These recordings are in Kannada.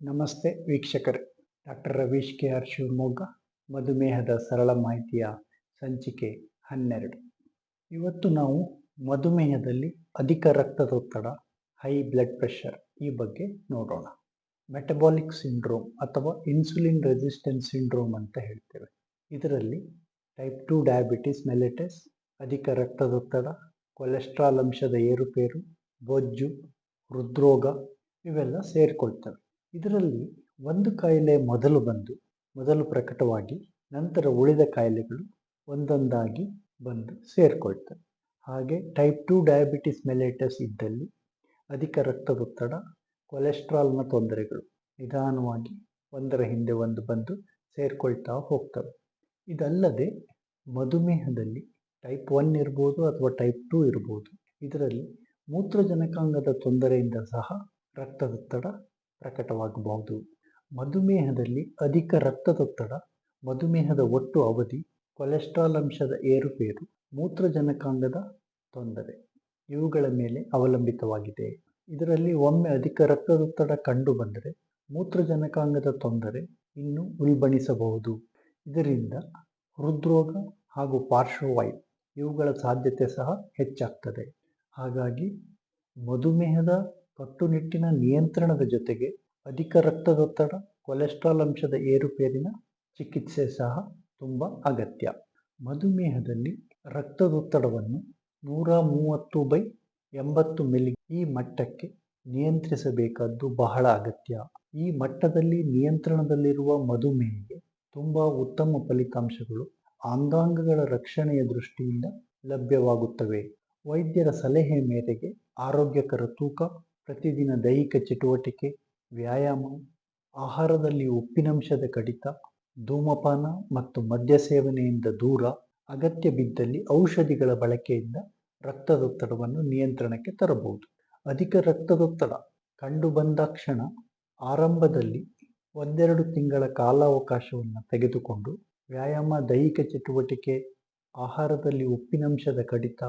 ನಮಸ್ತೆ ವೀಕ್ಷಕರೇ, doctor Ravish K R Shivamogga, ಮಧುಮೇಹದ ಸರಳ ಮಾಹಿತಿಯ ಸಂಚಿಕೆ ಹನ್ನೆರಡು. ಇವತ್ತು ನಾವು ಮಧುಮೇಹದಲ್ಲಿ ಅಧಿಕ ರಕ್ತದೊತ್ತಡ ಹೈ ಬ್ಲಡ್ ಪ್ರೆಷರ್ ಈ ಬಗ್ಗೆ ನೋಡೋಣ. ಮೆಟಬಾಲಿಕ್ ಸಿಂಡ್ರೋಮ್ ಅಥವಾ ಇನ್ಸುಲಿನ್ ರೆಸಿಸ್ಟೆನ್ಸ್ ಸಿಂಡ್ರೋಮ್ ಅಂತ ಹೇಳ್ತೇವೆ. ಇದರಲ್ಲಿ ಟೈಪ್ ಟು ಡಯಾಬಿಟಿಸ್ ಮೆಲೆಟಸ್ ಅಧಿಕ ರಕ್ತದೊತ್ತಡ ಕೊಲೆಸ್ಟ್ರಾಲ್ ಅಂಶದ ಏರುಪೇರು, ಬೊಜ್ಜು, ಹೃದ್ರೋಗ ಇವೆಲ್ಲ ಸೇರಿಕೊಳ್ತವೆ. ಇದರಲ್ಲಿ ಒಂದು ಕಾಯಿಲೆ ಮೊದಲು ಬಂದು, ಮೊದಲು ಪ್ರಕಟವಾಗಿ ನಂತರ ಉಳಿದ ಕಾಯಿಲೆಗಳು ಒಂದೊಂದಾಗಿ ಬಂದು ಸೇರಿಕೊಳ್ತವೆ. ಹಾಗೆ ಟೈಪ್ ಟು ಡಯಾಬಿಟಿಸ್ ಮೆಲೇಟಸ್ ಇದ್ದಲ್ಲಿ ಅಧಿಕ ರಕ್ತದೊತ್ತಡ ಕೊಲೆಸ್ಟ್ರಾಲ್ನ ತೊಂದರೆಗಳು ನಿಧಾನವಾಗಿ ಒಂದರ ಹಿಂದೆ ಒಂದು ಬಂದು ಸೇರಿಕೊಳ್ತಾ ಹೋಗ್ತವೆ. ಇದಲ್ಲದೆ ಮಧುಮೇಹದಲ್ಲಿ ಟೈಪ್ ಒನ್ ಇರ್ಬೋದು ಅಥವಾ ಟೈಪ್ ಟೂ ಇರ್ಬೋದು, ಇದರಲ್ಲಿ ಮೂತ್ರಜನಕಾಂಗದ ತೊಂದರೆಯಿಂದ ಸಹ ರಕ್ತದೊತ್ತಡ ಪ್ರಕಟವಾಗಬಹುದು. ಮಧುಮೇಹದಲ್ಲಿ ಅಧಿಕ ರಕ್ತದೊತ್ತಡ, ಮಧುಮೇಹದ ಒಟ್ಟು ಅವಧಿ, ಕೊಲೆಸ್ಟ್ರಾಲ್ ಅಂಶದ ಏರುಪೇರು, ಮೂತ್ರಜನಕಾಂಗದ ತೊಂದರೆ ಇವುಗಳ ಮೇಲೆ ಅವಲಂಬಿತವಾಗಿದೆ. ಇದರಲ್ಲಿ ಒಮ್ಮೆ ಅಧಿಕ ರಕ್ತದೊತ್ತಡ ಕಂಡು ಬಂದರೆ ಮೂತ್ರಜನಕಾಂಗದ ತೊಂದರೆ ಇನ್ನೂ ಉಲ್ಬಣಿಸಬಹುದು. ಇದರಿಂದ ಹೃದ್ರೋಗ ಹಾಗೂ ಪಾರ್ಶ್ವವಾಯು ಇವುಗಳ ಸಾಧ್ಯತೆ ಸಹ ಹೆಚ್ಚಾಗ್ತದೆ. ಹಾಗಾಗಿ ಮಧುಮೇಹದ ಕಟ್ಟುನಿಟ್ಟಿನ ನಿಯಂತ್ರಣದ ಜೊತೆಗೆ ಅಧಿಕ ರಕ್ತದೊತ್ತಡ, ಕೊಲೆಸ್ಟ್ರಾಲ್ ಅಂಶದ ಏರುಪೇರಿನ ಚಿಕಿತ್ಸೆ ಸಹ ತುಂಬ ಅಗತ್ಯ. ಮಧುಮೇಹದಲ್ಲಿ ರಕ್ತದೊತ್ತಡವನ್ನು ನೂರ ಮೂವತ್ತು ಬೈ ಎಂಬತ್ತು ಮಿಲಿ ಈ ಮಟ್ಟಕ್ಕೆ ನಿಯಂತ್ರಿಸಬೇಕಾದ್ದು ಬಹಳ ಅಗತ್ಯ. ಈ ಮಟ್ಟದಲ್ಲಿ ನಿಯಂತ್ರಣದಲ್ಲಿರುವ ಮಧುಮೇಹಿಗೆ ತುಂಬ ಉತ್ತಮ ಫಲಿತಾಂಶಗಳು ಅಂಗಾಂಗಗಳ ರಕ್ಷಣೆಯ ದೃಷ್ಟಿಯಿಂದ ಲಭ್ಯವಾಗುತ್ತವೆ. ವೈದ್ಯರ ಸಲಹೆ ಮೇರೆಗೆ ಆರೋಗ್ಯಕರ ತೂಕ ಪ್ರತಿದಿನ ದೈಹಿಕ ಚಟುವಟಿಕೆ, ವ್ಯಾಯಾಮ, ಆಹಾರದಲ್ಲಿ ಉಪ್ಪಿನಂಶದ ಕಡಿತ, ಧೂಮಪಾನ ಮತ್ತು ಮದ್ಯ ಸೇವನೆಯಿಂದ ದೂರ, ಅಗತ್ಯ ಬಿದ್ದಲ್ಲಿ ಔಷಧಿಗಳ ಬಳಕೆಯಿಂದ ರಕ್ತದೊತ್ತಡವನ್ನು ನಿಯಂತ್ರಣಕ್ಕೆ ತರಬಹುದು. ಅಧಿಕ ರಕ್ತದೊತ್ತಡ ಕಂಡು ಬಂದಾಕ್ಷಣ ಆರಂಭದಲ್ಲಿ ಒಂದೆರಡು ತಿಂಗಳ ಕಾಲಾವಕಾಶವನ್ನು ತೆಗೆದುಕೊಂಡು ವ್ಯಾಯಾಮ, ದೈಹಿಕ ಚಟುವಟಿಕೆ, ಆಹಾರದಲ್ಲಿ ಉಪ್ಪಿನಂಶದ ಕಡಿತ,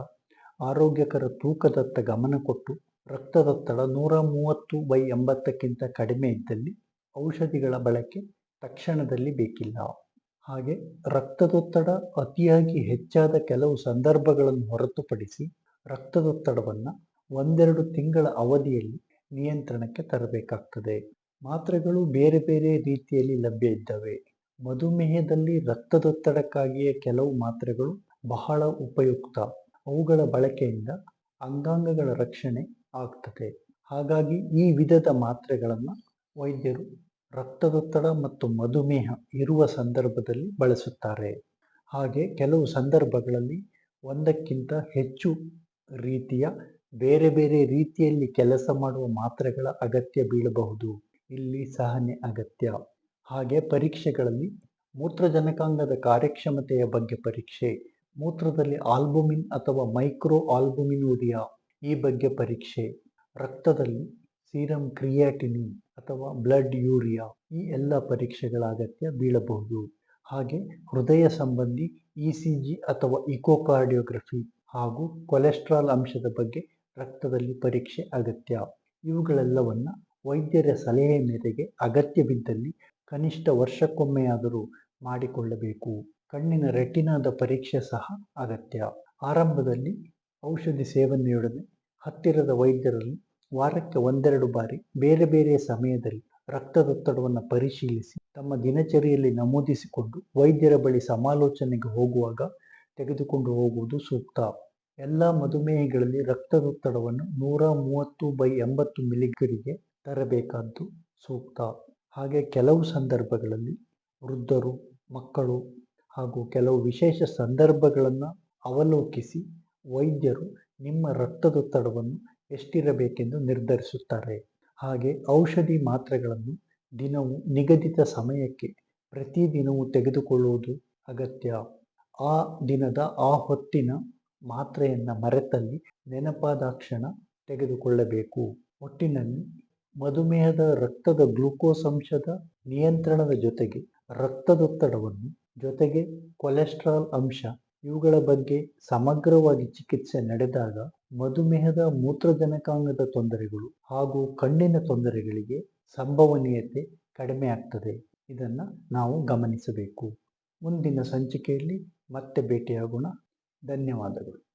ಆರೋಗ್ಯಕರ ತೂಕದತ್ತ ಗಮನ ಕೊಟ್ಟು ರಕ್ತದೊತ್ತಡ ನೂರ ಮೂವತ್ತು ಬೈ ಎಂಬತ್ತಕ್ಕಿಂತ ಕಡಿಮೆ ಇದ್ದಲ್ಲಿ ಔಷಧಿಗಳ ಬಳಕೆ ತಕ್ಷಣದಲ್ಲಿ ಬೇಕಿಲ್ಲ. ಹಾಗೆ ರಕ್ತದೊತ್ತಡ ಅತಿಯಾಗಿ ಹೆಚ್ಚಾದ ಕೆಲವು ಸಂದರ್ಭಗಳನ್ನು ಹೊರತುಪಡಿಸಿ ರಕ್ತದೊತ್ತಡವನ್ನು ಒಂದೆರಡು ತಿಂಗಳ ಅವಧಿಯಲ್ಲಿ ನಿಯಂತ್ರಣಕ್ಕೆ ತರಬೇಕಾಗ್ತದೆ. ಮಾತ್ರೆಗಳು ಬೇರೆ ಬೇರೆ ರೀತಿಯಲ್ಲಿ ಲಭ್ಯ ಇದ್ದವೆ. ಮಧುಮೇಹದಲ್ಲಿ ರಕ್ತದೊತ್ತಡಕ್ಕಾಗಿಯೇ ಕೆಲವು ಮಾತ್ರೆಗಳು ಬಹಳ ಉಪಯುಕ್ತ. ಅವುಗಳ ಬಳಕೆಯಿಂದ ಅಂಗಾಂಗಗಳ ರಕ್ಷಣೆ ಆಗ್ತದೆ. ಹಾಗಾಗಿ ಈ ವಿಧದ ಮಾತ್ರೆಗಳನ್ನು ವೈದ್ಯರು ರಕ್ತದೊತ್ತಡ ಮತ್ತು ಮಧುಮೇಹ ಇರುವ ಸಂದರ್ಭದಲ್ಲಿ ಬಳಸುತ್ತಾರೆ. ಹಾಗೆ ಕೆಲವು ಸಂದರ್ಭಗಳಲ್ಲಿ ಒಂದಕ್ಕಿಂತ ಹೆಚ್ಚು ರೀತಿಯ ಬೇರೆ ಬೇರೆ ರೀತಿಯಲ್ಲಿ ಕೆಲಸ ಮಾಡುವ ಮಾತ್ರೆಗಳ ಅಗತ್ಯ ಬೀಳಬಹುದು. ಇಲ್ಲಿ ಸಹನೆ ಅಗತ್ಯ. ಹಾಗೆ ಪರೀಕ್ಷೆಗಳಲ್ಲಿ ಮೂತ್ರಜನಕಾಂಗದ ಕಾರ್ಯಕ್ಷಮತೆಯ ಬಗ್ಗೆ ಪರೀಕ್ಷೆ. ಮೂತ್ರದಲ್ಲಿ ಆಲ್ಬುಮಿನ್ ಅಥವಾ ಮೈಕ್ರೋ ಆಲ್ಬುಮಿನೂರಿಯಾ ಈ ಬಗ್ಗೆ ಪರೀಕ್ಷೆ. ರಕ್ತದಲ್ಲಿ ಸೀರಮ್ ಕ್ರಿಯಾಟಿನಿನ್ ಅಥವಾ ಬ್ಲಡ್ ಯೂರಿಯಾ ಈ ಎಲ್ಲ ಪರೀಕ್ಷೆಗಳ ಅಗತ್ಯ ಬೀಳಬಹುದು. ಹಾಗೆ ಹೃದಯ ಸಂಬಂಧಿ ಇ ಸಿ ಜಿ ಅಥವಾ ಇಕೋಕಾರ್ಡಿಯೋಗ್ರಫಿ ಹಾಗೂ ಕೊಲೆಸ್ಟ್ರಾಲ್ ಅಂಶದ ಬಗ್ಗೆ ರಕ್ತದಲ್ಲಿ ಪರೀಕ್ಷೆ ಅಗತ್ಯ. ಇವುಗಳೆಲ್ಲವನ್ನ ವೈದ್ಯರ ಸಲಹೆ ಮೇರೆಗೆ ಅಗತ್ಯ ಬಿದ್ದಲ್ಲಿ ಕನಿಷ್ಠ ವರ್ಷಕ್ಕೊಮ್ಮೆಯಾದರೂ ಮಾಡಿಕೊಳ್ಳಬೇಕು. ಕಣ್ಣಿನ ರೆಟಿನಾದ ಪರೀಕ್ಷೆ ಸಹ ಅಗತ್ಯ. ಆರಂಭದಲ್ಲಿ ಔಷಧಿ ಸೇವನೆಯೊಡನೆ ಹತ್ತಿರದ ವೈದ್ಯರಲ್ಲಿ ವಾರಕ್ಕೆ ಒಂದೆರಡು ಬಾರಿ ಬೇರೆ ಬೇರೆ ಸಮಯದಲ್ಲಿ ರಕ್ತದೊತ್ತಡವನ್ನು ಪರಿಶೀಲಿಸಿ ತಮ್ಮ ದಿನಚರಿಯಲ್ಲಿ ನಮೂದಿಸಿಕೊಂಡು ವೈದ್ಯರ ಬಳಿ ಸಮಾಲೋಚನೆಗೆ ಹೋಗುವಾಗ ತೆಗೆದುಕೊಂಡು ಹೋಗುವುದು ಸೂಕ್ತ. ಎಲ್ಲ ಮಧುಮೇಹಿಗಳಲ್ಲಿ ರಕ್ತದೊತ್ತಡವನ್ನು ನೂರ ಮೂವತ್ತು ಬೈ ಎಂಬತ್ತು ಮಿಲಿಗರಿಗೆ ತರಬೇಕಾದ್ದು ಸೂಕ್ತ. ಹಾಗೆ ಕೆಲವು ಸಂದರ್ಭಗಳಲ್ಲಿ ವೃದ್ಧರು, ಮಕ್ಕಳು ಹಾಗೂ ಕೆಲವು ವಿಶೇಷ ಸಂದರ್ಭಗಳನ್ನು ಅವಲೋಕಿಸಿ ವೈದ್ಯರು ನಿಮ್ಮ ರಕ್ತದೊತ್ತಡವನ್ನು ಎಷ್ಟಿರಬೇಕೆಂದು ನಿರ್ಧರಿಸುತ್ತಾರೆ. ಹಾಗೆ ಔಷಧಿ ಮಾತ್ರೆಗಳನ್ನು ದಿನವೂ ನಿಗದಿತ ಸಮಯಕ್ಕೆ ಪ್ರತಿದಿನವೂ ತೆಗೆದುಕೊಳ್ಳುವುದು ಅಗತ್ಯ. ಆ ದಿನದ ಆ ಹೊತ್ತಿನ ಮಾತ್ರೆಯನ್ನು ಮರೆತಲ್ಲಿ ನೆನಪಾದಾಕ್ಷಣ ತೆಗೆದುಕೊಳ್ಳಬೇಕು. ಒಟ್ಟಿನಲ್ಲಿ ಮಧುಮೇಹದ ರಕ್ತದ ಗ್ಲುಕೋಸ್ ಅಂಶದ ನಿಯಂತ್ರಣದ ಜೊತೆಗೆ ರಕ್ತದೊತ್ತಡವನ್ನು ಜೊತೆಗೆ ಕೊಲೆಸ್ಟ್ರಾಲ್ ಅಂಶ ಇವುಗಳ ಬಗ್ಗೆ ಸಮಗ್ರವಾಗಿ ಚಿಕಿತ್ಸೆ ನಡೆದಾಗ ಮಧುಮೇಹದ ಮೂತ್ರಜನಕಾಂಗದ ತೊಂದರೆಗಳು ಹಾಗೂ ಕಣ್ಣಿನ ತೊಂದರೆಗಳಿಗೆ ಸಂಭವನೀಯತೆ ಕಡಿಮೆ ಆಗ್ತದೆ. ಇದನ್ನು ನಾವು ಗಮನಿಸಬೇಕು. ಮುಂದಿನ ಸಂಚಿಕೆಯಲ್ಲಿ ಮತ್ತೆ ಭೇಟಿಯಾಗೋಣ. ಧನ್ಯವಾದಗಳು.